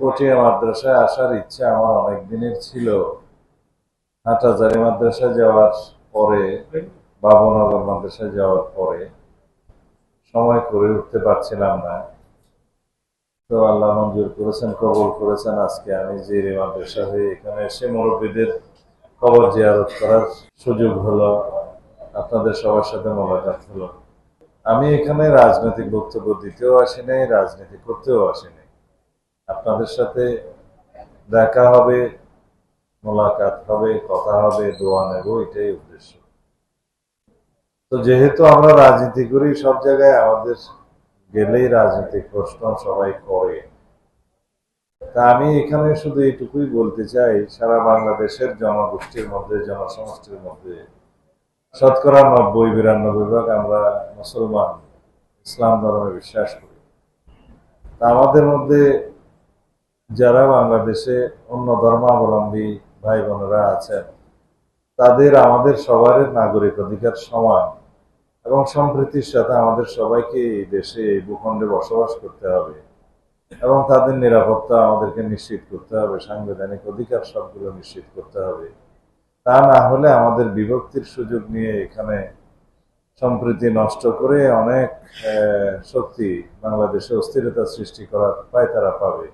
পটিয়া মাদ্রাসায় আসার ইচ্ছা আমার অনেক দিনের ছিল। হাটাজারি মাদ্রাসায় যাওয়ার পরে, বাবুনগর মাদ্রাসায় যাওয়ার পরে সময় করে উঠতে পারছিলাম না। তো আল্লাহ মঞ্জুর করেছেন, কবল করেছেন। আজকে আমি যে মাদ্রাসা হয়ে এখানে এসে মুরব্বীদের কবর জিয়ারত করার সুযোগ হলো, আপনাদের সবার সাথে মোলাকাত হলো। আমি এখানে রাজনৈতিক বক্তব্য দিতেও আসি নাই, রাজনীতি করতেও আসি নাই। আপনাদের সাথে দেখা হবে, মোলাকাত হবে, কথা হবে, দোয়া নেব, এটাই উদ্দেশ্য। তো যেহেতু আমরা রাজনীতি করি, সব জায়গায় আমাদের গেলেই রাজনৈতিক প্রশ্ন সবাই করে। তা আমি এখানে শুধু এইটুকুই বলতে চাই, সারা বাংলাদেশের জনগোষ্ঠীর মধ্যে, জনসমষ্টির মধ্যে, শতকরা নব্বই, বিরানব্বই ভাগ আমরা মুসলমান, ইসলাম ধর্মে বিশ্বাস করি। তা আমাদের মধ্যে যারা বাংলাদেশে অন্য ধর্মাবলম্বী ভাই বোনেরা আছেন, তাদের আমাদের সবার নাগরিক অধিকার সমান এবং সম্প্রীতির সাথে আমাদের সবাইকে এই দেশে, এই ভূখণ্ডে বসবাস করতে হবে এবং তাদের নিরাপত্তা আমাদেরকে নিশ্চিত করতে হবে, সাংবিধানিক অধিকার সবগুলো নিশ্চিত করতে হবে। তা না হলে আমাদের বিভক্তির সুযোগ নিয়ে এখানে সম্প্রীতি নষ্ট করে অনেক শক্তি বাংলাদেশে অস্থিরতা সৃষ্টি করার পায় তারা পাবে।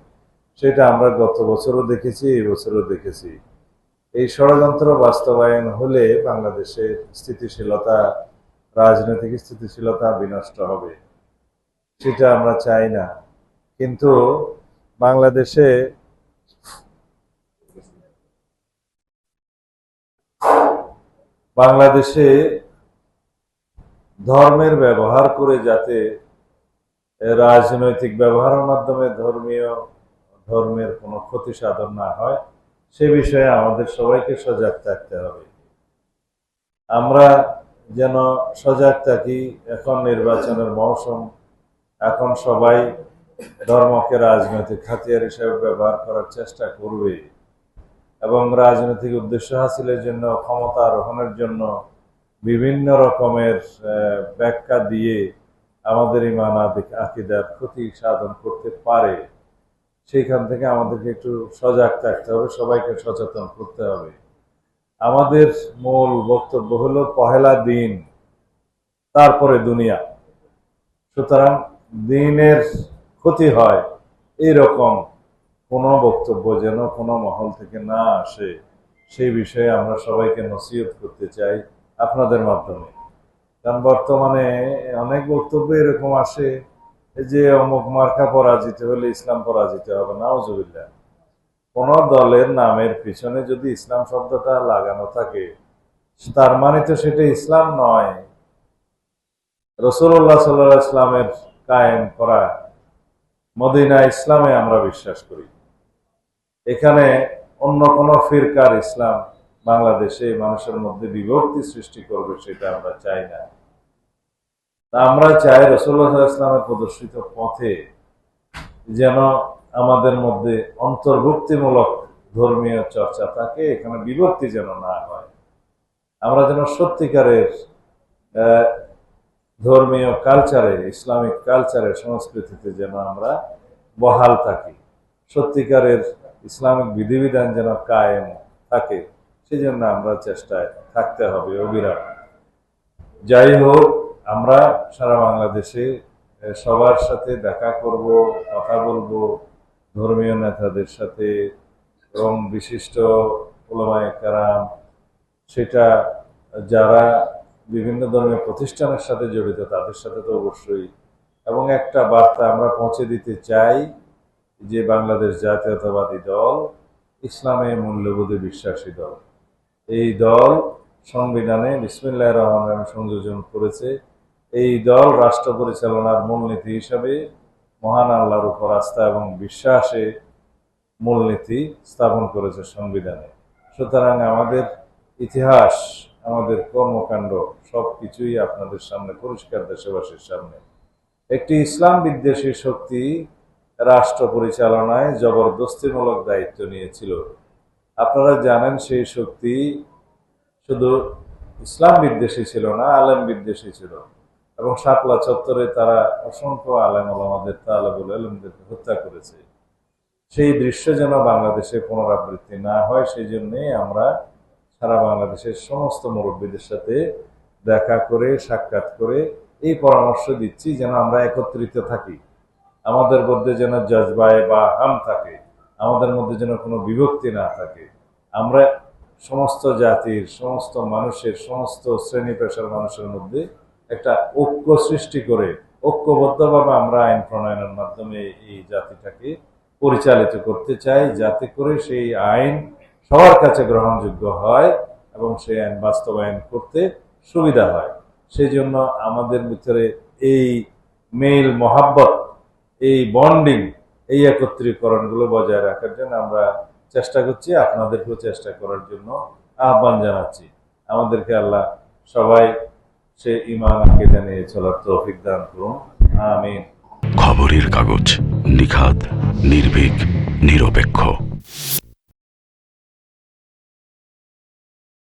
সেটা আমরা গত বছরও দেখেছি, এই বছরও দেখেছি। এই ষড়যন্ত্র বাস্তবায়ন হলে বাংলাদেশের স্থিতিশীলতা, রাজনৈতিক স্থিতিশীলতা বিনষ্ট হবে। সেটা আমরা চাই না। কিন্তু বাংলাদেশে বাংলাদেশে ধর্মের ব্যবহার করে যাতে রাজনৈতিক ব্যবহারের মাধ্যমে ধর্মীয় ধর্মের কোনো ক্ষতি সাধন না হয়, সে বিষয়ে আমাদের সবাইকে সজাগ থাকতে হবে। আমরা যেন সজাগ থাকি, এখন নির্বাচনের মৌসুম, এখন সবাই ধর্মকে রাজনৈতিক হাতিয়ার হিসেবে ব্যবহার করার চেষ্টা করবে এবং রাজনৈতিক উদ্দেশ্য হাসিলের জন্য, ক্ষমতা আরোহণের জন্য বিভিন্ন রকমের ব্যাখ্যা দিয়ে আমাদের ইমান আদি- আকিদার ক্ষতি সাধন করতে পারে। সেইখান থেকে আমাদেরকে একটু সজাগ থাকতে হবে, সবাইকে সচেতন করতে হবে। আমাদের মূল বক্তব্য হলো, পহেলা দিন, তারপরে দুনিয়া। সুতরাং দিনের ক্ষতি হয় এইরকম কোনো বক্তব্য যেন কোনো মহল থেকে না আসে, সেই বিষয়ে আমরা সবাইকে নসিহত করতে চাই আপনাদের মাধ্যমে। কারণ বর্তমানে অনেক বক্তব্য এরকম আসে যে অমুক মার্কা পরাজিত হলে ইসলাম পরাজিত হবে না ওজুবিল্লা কোন দলের নামের পিছনে যদি ইসলাম শব্দটা লাগানো থাকে, তার মানে তো সেটা ইসলাম নয়। রসুল্লাহ সাল্লাহ ইসলামের কায়েম করা মদিনা ইসলামে আমরা বিশ্বাস করি। এখানে অন্য কোনো ফিরকার ইসলাম বাংলাদেশে মানুষের মধ্যে বিভক্তি সৃষ্টি করবে সেটা আমরা চাই না। আমরা চাই রসুল্লাহ ইসলামের প্রদর্শিত পথে যেন আমাদের মধ্যে অন্তর্ভুক্তিমূলক ধর্মীয় চর্চা থাকে, এখানে বিভক্তি যেন না হয়। আমরা যেন সত্যিকারের ধর্মীয় কালচারে, ইসলামিক কালচারে, সংস্কৃতিতে যেন আমরা বহাল থাকি। সত্যিকারের ইসলামিক বিধিবিধান যেন কায়েম থাকে সেই জন্য আমরা চেষ্টায় থাকতে হবে অবিরাম। যাই হোক আমরা সারা বাংলাদেশে সবার সাথে দেখা করব, কথা বলব ধর্মীয় নেতাদের সাথে এবং বিশিষ্ট ওলামায়ে কারাম, সেটা যারা বিভিন্ন ধরনের প্রতিষ্ঠানের সাথে জড়িত তাদের সাথে তো অবশ্যই। এবং একটা বার্তা আমরা পৌঁছে দিতে চাই যে বাংলাদেশ জাতীয়তাবাদী দল ইসলামে মূল্যবোধে বিশ্বাসী দল। এই দল সংবিধানে বিসমিল্লাহ রহমান সংযোজন করেছে। এই দল রাষ্ট্র পরিচালনার মূলনীতি হিসাবে মহান আল্লাহর উপর আস্থা এবং বিশ্বাসে মূলনীতি স্থাপন করেছে সংবিধানে। সুতরাং আমাদের ইতিহাস, আমাদের কর্মকাণ্ড সব কিছুই আপনাদের সামনে পরিষ্কার দেশবাসীর সামনে। একটি ইসলাম বিদ্বেষী শক্তি রাষ্ট্র পরিচালনায় জবরদস্তিমূলক দায়িত্ব নিয়েছিল। আপনারা জানেন সেই শক্তি শুধু ইসলাম বিদ্বেষী ছিল না, আলেম বিদ্বেষী ছিল। এবং শাপলা চত্বরে তারা অসংখ্য আলেম আলমাদের তালেবুল আলমদেরকে হত্যা করেছে। সেই দৃশ্য যেন বাংলাদেশে পুনরাবৃত্তি না হয় সেই জন্যে আমরা সারা বাংলাদেশের সমস্ত মুরব্বীদের সাথে দেখা করে, সাক্ষাৎ করে এই পরামর্শ দিচ্ছি যেন আমরা একত্রিত থাকি। আমাদের মধ্যে যেন জজবায় বা হাম থাকে, আমাদের মধ্যে যেন কোনো বিভক্তি না থাকে। আমরা সমস্ত জাতির, সমস্ত মানুষের, সমস্ত শ্রেণি পেশার মানুষের মধ্যে একটা ঐক্য সৃষ্টি করে ঐক্যবদ্ধভাবে আমরা আইন প্রণয়নের মাধ্যমে এই জাতিটাকে পরিচালিত করতে চাই, যাতে করে সেই আইন সবার কাছে গ্রহণযোগ্য হয় এবং সেই আইন বাস্তবায়ন করতে সুবিধা হয়। সেই জন্য আমাদের ভিতরে এই মেল মহাব্বত, এই বন্ডিং, এই একত্রীকরণগুলো বজায় রাখার জন্য আমরা চেষ্টা করছি, আপনাদেরকেও চেষ্টা করার জন্য আহ্বান জানাচ্ছি। আমাদেরকে আল্লাহ সবাই সে ইমান আকিদা নিয়ে চলার তৌফিক দান করুন। আমিন। খবরের কাগজ নিখাত নির্ভীক নিরপেক্ষ।